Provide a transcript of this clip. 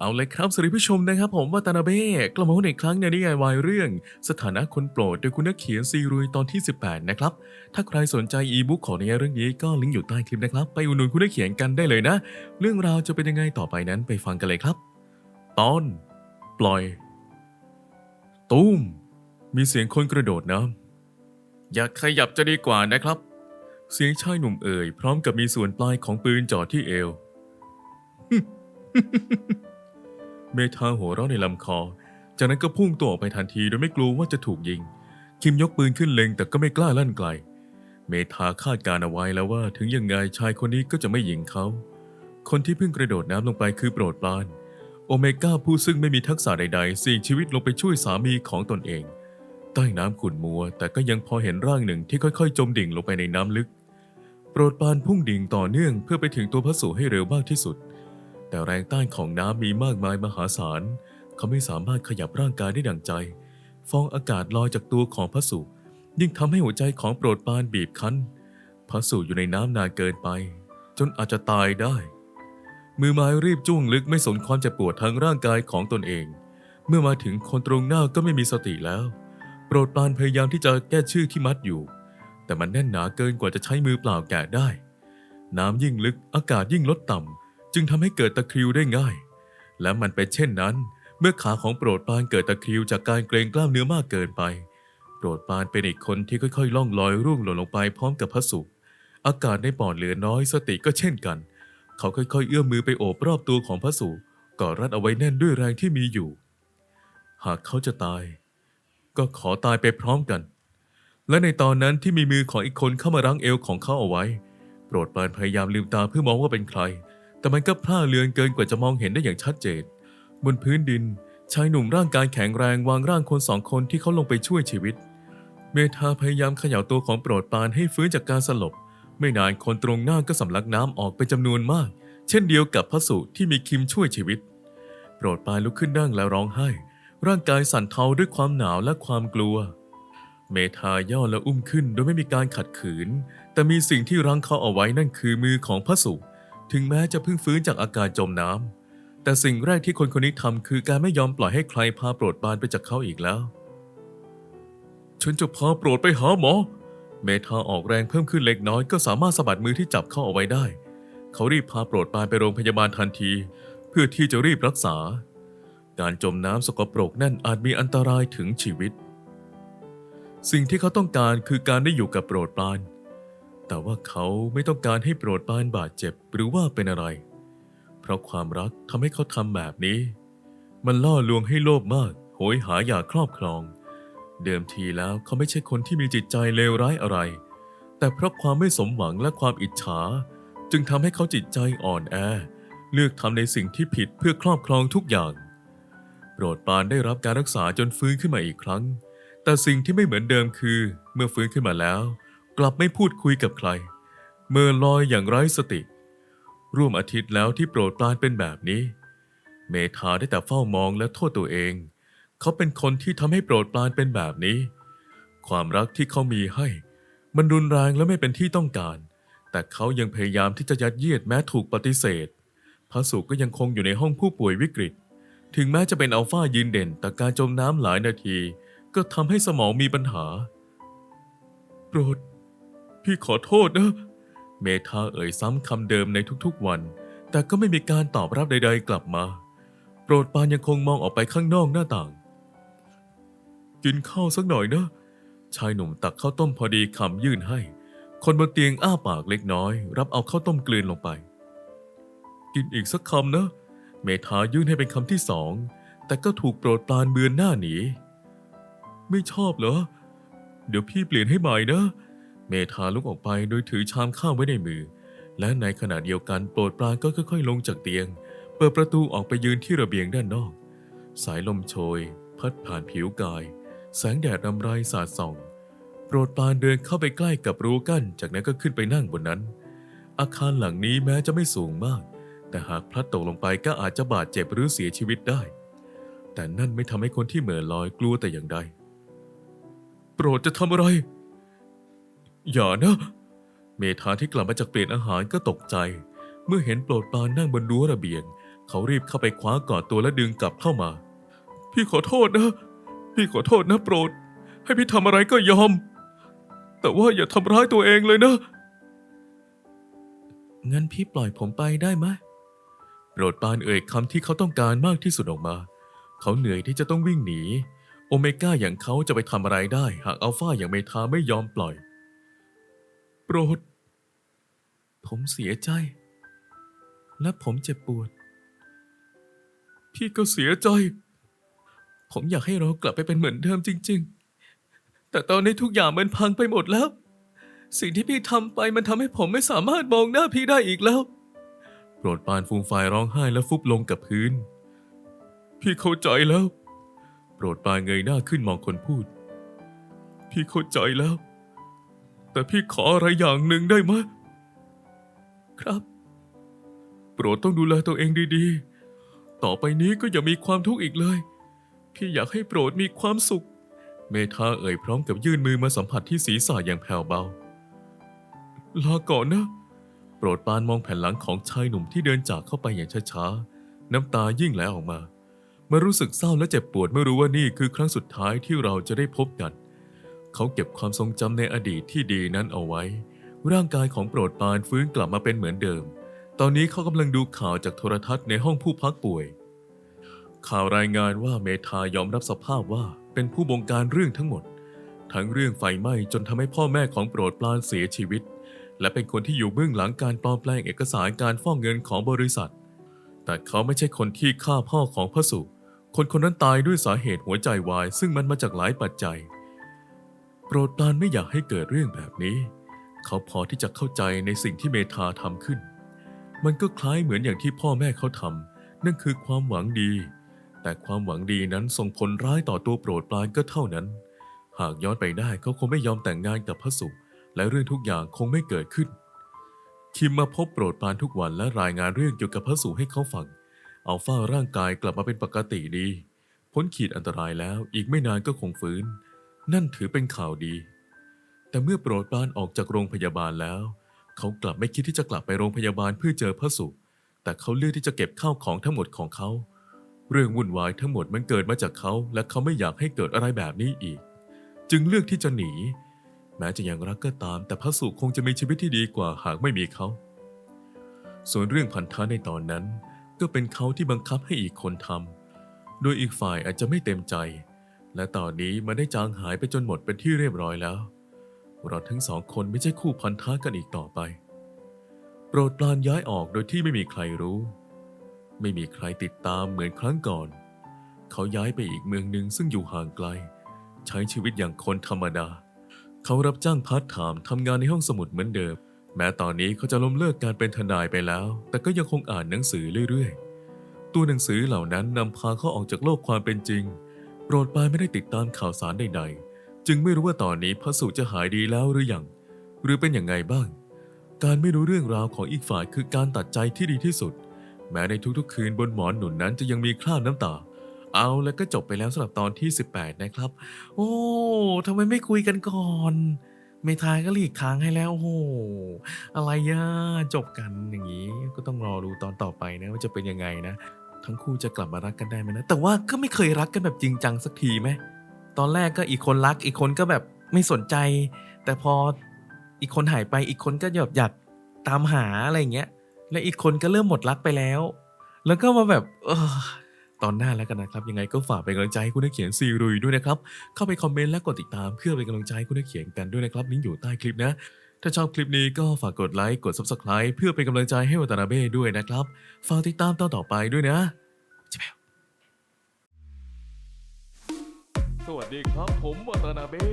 เอาเลยครับสวัสดีผู้ชมนะครับ ผมวัตนาเบ้กลับมาพบอีกครั้งในนิยายวายเรื่อง สถานะคนโปรดโดยคุณนักเขียนซีรุยตอนที่ 18 นะครับ ถ้าใครสนใจอีบุ๊กของนิยายเรื่องนี้ก็ลิงก์อยู่ใต้คลิปนะครับ ไปอุดหนุนคุณนักเขียนกันได้เลยนะ เรื่องราวจะเป็นยังไงต่อไปนั้นไปฟังกันเลยครับ ตอน ปล่อย ตุ้ม มีเสียงคนกระโดดน้ำอย่าขยับจะดีกว่านะครับ เสียงชายหนุ่มเอ่ยพร้อมกับมีส่วนปลายของปืนจ่อที่เอว เมธาหัวเราะในลำคอ จากนั้นก็พุ่งตัวออกไปทันทีโดยไม่กลัวว่าจะถูกยิง คิมยกปืนขึ้นเล็งแต่ก็ไม่กล้าลั่นไกล เมธาคาดการเอาไว้แล้วว่าถึงยังไงชายคนนี้ก็จะไม่ยิงเขา คนที่เพิ่งกระโดดน้ำลงไปคือโปรดปราน โอเมก้าผู้ซึ่งไม่มีทักษะใดๆเสี่ยงชีวิตลงไปช่วยสามีของตนเอง ใต้น้ำขุ่นมัว แต่ก็ยังพอเห็นร่างหนึ่งที่ค่อยๆ จมดิ่งลงไปในน้ำลึก โปรดปรานพุ่งดิ่งต่อเนื่องเพื่อไปถึงตัวพระสุให้เร็วมากที่สุด แต่แรงต้านของน้ำมีมากมายมหาศาล เขาไม่สามารถขยับร่างกายได้ดังใจ ฟองอากาศลอยจากตัวของพระสุยิ่งทำให้หัวใจของโปรดปานบีบคั้น พระสุอยู่ในน้ำนานเกินไป จนอาจจะตายได้ มือไม้รีบจ้วงลึกไม่สนความเจ็บปวดทางร่างกายของตนเอง เมื่อมาถึงคนตรงหน้าก็ไม่มีสติแล้ว โปรดปานพยายามที่จะแก้ชื่อที่มัดอยู่ แต่มันแน่นหนาเกินกว่าจะใช้มือเปล่าแกะได้ น้ำยิ่งลึกอากาศยิ่งลดต่ำ จึงทำให้เกิดตะคริวได้ง่าย และมันเป็นเช่นนั้น เมื่อขาของโปรดปานเกิดตะคริวจากการเกรงกล้ามเนื้อมากเกินไป โปรดปานเป็นอีกคนที่ค่อยๆ ล่องลอยร่วงหล่นลงไปพร้อมกับพระสุอากาศในปอดเหลือน้อยสติก็เช่นกัน เขาค่อยๆ เอื้อมมือไปโอบรอบตัวของพระสุกอดรัดเอาไว้แน่นด้วยแรงที่มีอยู่ หากเขาจะตาย ก็ขอตายไปพร้อมกัน และในตอนนั้นที่มีมือของอีกคนเข้ามารั้งเอวของเขาเอาไว้ โปรดปรานพยายามลืมตาเพื่อมองว่าเป็นใคร แต่มันก็พร่าเลือนเกินกว่าจะมองเห็นได้อย่างชัดเจน บนพื้นดินชายหนุ่มร่างกายแข็งแรงวางร่างคนสองคนที่เขาลงไปช่วยชีวิต เมธาพยายามเขย่าตัวของโปรดปานให้ฟื้นจากการสลบ ไม่นานคนตรงหน้าก็สำลักน้ำออกเป็นจำนวนมาก เช่นเดียวกับพระสุที่มีคิมช่วยชีวิต โปรดปานลุกขึ้นนั่งแล้วร้องไห้ ร่างกายสั่นเทาด้วยความหนาวและความกลัว เมธาย่อและอุ้มขึ้นโดยไม่มีการขัดขืน แต่มีสิ่งที่รั้งเขาเอาไว้นั่นคือมือของพระสุ ถึงแม้จะเพิ่งฟื้นจากอาการจมน้ำ แต่สิ่งแรกที่คนคนนี้ทำคือการไม่ยอมปล่อยให้ใครพาโปรดปานไปจากเขาอีกแล้ว ฉันจะพาโปรดไปหาหมอ เมธาออกแรงเพิ่มขึ้นเล็กน้อยก็สามารถสะบัดมือที่จับเข้าเอาไว้ได้ เขารีบพาโปรดปานไปโรงพยาบาลทันที เพื่อที่จะรีบรักษา การจมน้ำสกปรกนั่นอาจมีอันตรายถึงชีวิต สิ่งที่เขาต้องการคือการได้อยู่กับโปรดปราน แต่ว่าเขาไม่ต้องการให้โปรดปานบาดเจ็บหรือว่าเป็นอะไร เพราะความรักทำให้เขาทำแบบนี้ มันล่อลวงให้โลภมาก โหยหาอยากครอบครอง เดิมทีแล้วเขาไม่ใช่คนที่มีจิตใจเลวร้ายอะไร แต่เพราะความไม่สมหวังและความอิจฉา จึงทำให้เขาจิตใจอ่อนแอ เลือกทำในสิ่งที่ผิดเพื่อครอบครองทุกอย่าง โปรดปานได้รับการรักษาจนฟื้นขึ้นมาอีกครั้ง แต่สิ่งที่ไม่เหมือนเดิมคือ เมื่อฟื้นขึ้นมาแล้ว กลับไม่พูดคุยกับใคร เมื่อลอยอย่างไร้สติ ร่วมอาทิตย์แล้วที่โปรดปรานเป็นแบบนี้ เมธาได้แต่เฝ้ามองและโทษตัวเอง เขาเป็นคนที่ทำให้โปรดปรานเป็นแบบนี้ ความรักที่เขามีให้ มันรุนแรงและไม่เป็นที่ต้องการ แต่เขายังพยายามที่จะยัดเยียดแม้ถูกปฏิเสธพระสุก็ยังคงอยู่ในห้องผู้ป่วยวิกฤต ถึงแม้จะเป็นอัลฟายืนเด่น แต่การจมน้ำหลายนาที ก็ทำให้สมองมีปัญหา โปรด พี่ขอโทษนะ เมธาเอ่ยซ้ำคำเดิมในทุกๆวัน แต่ก็ไม่มีการตอบรับใดๆกลับมา โปรดปานยังคงมองออกไปข้างนอกหน้าต่าง กินข้าวสักหน่อยนะ ชายหนุ่มตักข้าวต้มพอดีคำยื่นให้ คนบนเตียงอ้าปากเล็กน้อย รับเอาข้าวต้มกลืนลงไป กินอีกสักคำนะ เมธายื่นให้เป็นคำที่สอง แต่ก็ถูกโปรดปรานเบือนหน้าหนี ไม่ชอบเหรอ เดี๋ยวพี่เปลี่ยนให้ใหม่นะ เมธาลุกออกไปโดยถือชามข้าวไว้ในมือ และในขณะเดียวกันโปรดปรานก็ค่อยๆ ลงจากเตียง เปิดประตูออกไปยืนที่ระเบียงด้านนอก สายลมโชย พัดผ่านผิวกาย แสงแดดรำไรสาดส่อง โปรดปรานเดินเข้าไปใกล้กับรั้วกั้น จากนั้นก็ขึ้นไปนั่งบนนั้น อาคารหลังนี้แม้จะไม่สูงมาก แต่หากพลัดตกลงไปก็อาจจะบาดเจ็บหรือเสียชีวิตได้ แต่นั่นไม่ทำให้คนที่เหม่อลอยกลัวแต่อย่างใดโปรดจะทำอะไร อย่านะ เมธาที่กลับมาจากเปลี่ยนอาหารก็ตกใจ เมื่อเห็นโปรดปรานนั่งบนรั้วระเบียง เขารีบเข้าไปคว้ากอดตัวและดึงกลับเข้ามา พี่ขอโทษนะ พี่ขอโทษนะโปรด ให้พี่ทำอะไรก็ยอม แต่ว่าอย่าทำร้ายตัวเองเลยนะงั้นพี่ปล่อยผมไปได้ไหมโปรดปานเอ่ยคำที่เขาต้องการมากที่สุดออกมา เขาเหนื่อยที่จะต้องวิ่งหนี โอเมก้าอย่างเขาจะไปทำอะไรได้ หากอัลฟาอย่างเมทาไม่ยอมปล่อย โปรด ผมเสียใจ และผมเจ็บปวด พี่ก็เสียใจ ผมอยากให้เรากลับไปเป็นเหมือนเดิมจริง ๆ แต่ตอนนี้ทุกอย่างมันพังไปหมดแล้ว สิ่งที่พี่ทำไปมันทำให้ผมไม่สามารถมองหน้าพี่ได้อีกแล้ว โปรดปานฟูมฟายร้องไห้และฟุบลงกับพื้น พี่เข้าใจแล้ว โปรดปานเงยหน้าขึ้นมองคนพูด พี่เข้าใจแล้ว แต่พี่ขออะไรอย่างหนึ่งได้ไหมครับ โปรดต้องดูแลตัวเองดีๆ ต่อไปนี้ก็อย่ามีความทุกข์อีกเลย พี่อยากให้โปรดมีความสุข เมธาเอ่ยพร้อมกับยื่นมือมาสัมผัสที่ศีรษะอย่างแผ่วเบา ลาก่อนนะ โปรดปานมองแผ่นหลังของชายหนุ่มที่เดินจากเข้าไปอย่างช้าๆ น้ำตายิ่งไหลออกมามื่อรู้สึกเศร้าและเจ็บปวดเมื่อรู้ว่านี่คือครั้งสุดท้ายที่เราจะได้พบกัน เขาเก็บความทรงจำในอดีตที่ดีนั้นเอาไว้ ร่างกายของโปรดปานฟื้นกลับมาเป็นเหมือนเดิม ตอนนี้เขากำลังดูข่าวจากโทรทัศน์ในห้องผู้พักป่วย ข่าวรายงานว่าเมธายอมรับสภาพว่าเป็นผู้บงการเรื่องทั้งหมด ทั้งเรื่องไฟไหม้จนทำให้พ่อแม่ของโปรดปรานเสียชีวิต และเป็นคนที่อยู่เบื้องหลังการปลอมแปลงเอกสารการฟ้องเงินของบริษัท แต่เขาไม่ใช่คนที่ฆ่าพ่อของพระสุคนคนนั้นตายด้วยสาเหตุหัวใจวาย ซึ่งมันมาจากหลายปัจจัย โปรดปรานไม่อยากให้เกิดเรื่องแบบนี้ เขาพอที่จะเข้าใจในสิ่งที่เมธาทำขึ้น มันก็คล้ายเหมือนอย่างที่พ่อแม่เขาทำนั่นคือความหวังดี แต่ความหวังดีนั้นส่งผลร้ายต่อตัวโปรดปรานก็เท่านั้น หากย้อนไปได้เขาคงไม่ยอมแต่งงานกับพระสุและเรื่องทุกอย่างคงไม่เกิดขึ้น คิมมาพบโปรดปรานทุกวันและรายงานเรื่องเกี่ยวกับพระสุให้เขาฟังอัลฟาร่างกายกลับมาเป็นปกติดี พ้นขีดอันตรายแล้วอีกไม่นานก็คงฟื้น นั่นถือเป็นข่าวดี แต่เมื่อโปรดปรานออกจากโรงพยาบาลแล้ว เขากลับไม่คิดที่จะกลับไปโรงพยาบาลเพื่อเจอพระสุแต่เขาเลือกที่จะเก็บข้าวของทั้งหมดของเขา เรื่องวุ่นวายทั้งหมดมันเกิดมาจากเขา และเขาไม่อยากให้เกิดอะไรแบบนี้อีก จึงเลือกที่จะหนี แม้จะยังรักก็ตาม แต่พระสุคงจะมีชีวิตที่ดีกว่าหากไม่มีเขา ส่วนเรื่องพันธะในตอนนั้น ก็เป็นเขาที่บังคับให้อีกคนทำโดยอีกฝ่ายอาจจะไม่เต็มใจ และตอนนี้มันได้จางหายไปจนหมดเป็นที่เรียบร้อยแล้ว เราทั้งสองคนไม่ใช่คู่พันธะกันอีกต่อไป โปรดปรานย้ายออกโดยที่ไม่มีใครรู้ ไม่มีใครติดตามเหมือนครั้งก่อน เขาย้ายไปอีกเมืองหนึ่งซึ่งอยู่ห่างไกล ใช้ชีวิตอย่างคนธรรมดา เขารับจ้างพาร์ทไทม์ทำงานในห้องสมุดเหมือนเดิม แม้ตอนนี้เขาจะล้มเลิกการเป็นทนายไปแล้ว แต่ก็ยังคงอ่านหนังสือเรื่อยๆ ตัวหนังสือเหล่านั้นนำพาเขาออกจากโลกความเป็นจริง โปรดปรานไม่ได้ติดตามข่าวสารใดๆ จึงไม่รู้ว่าตอนนี้พระสุจะหายดีแล้วหรือยัง หรือเป็นอย่างไงบ้าง การไม่รู้เรื่องราวของอีกฝ่ายคือการตัดใจที่ดีที่สุด แม้ในทุกๆ คืนบนหมอนหนุนนั้นจะยังมีคราบน้ำตา เอาแล้วก็จบไปแล้วสำหรับตอนที่ 18 นะครับ โอ้ทำไมไม่คุยกันก่อนเมทายก็หลีกทางให้แล้วโอ้โหอะไรย่ะจบกันอย่างนี้ ก็ต้องรอดูตอนต่อไปนะว่าจะเป็นยังไงนะ ทั้งคู่จะกลับมารักกันได้ไหมนะ แต่ว่าก็ไม่เคยรักกันแบบจริงจังสักทีไหมตอนแรกก็อีกคนรักอีกคนก็แบบไม่สนใจ แต่พออีกคนหายไปอีกคนก็แบบอยากตามหาอะไรอย่างเงี้ย และอีกคนก็เริ่มหมดรักไปแล้ว แล้วก็มาแบบเออตอนหน้าแล้วกันนะครับ ยังไงก็ฝากเป็นกำลังใจให้คุณนักเขียนซีรุยด้วยนะครับ เข้าไปคอมเมนต์และกดติดตามเพื่อเป็นกำลังใจให้คุณนักเขียนกันด้วยนะครับลิงก์อยู่ใต้คลิปนะ ถ้าชอบคลิปนี้ก็ฝากกดไลค์กด Subscribe เพื่อเป็นกำลังใจให้วัตนาเบ้ด้วยนะครับ ฝากติดตามตอนต่อไปด้วยนะจะแปวสวัสดีครับผมวัตนาเบ้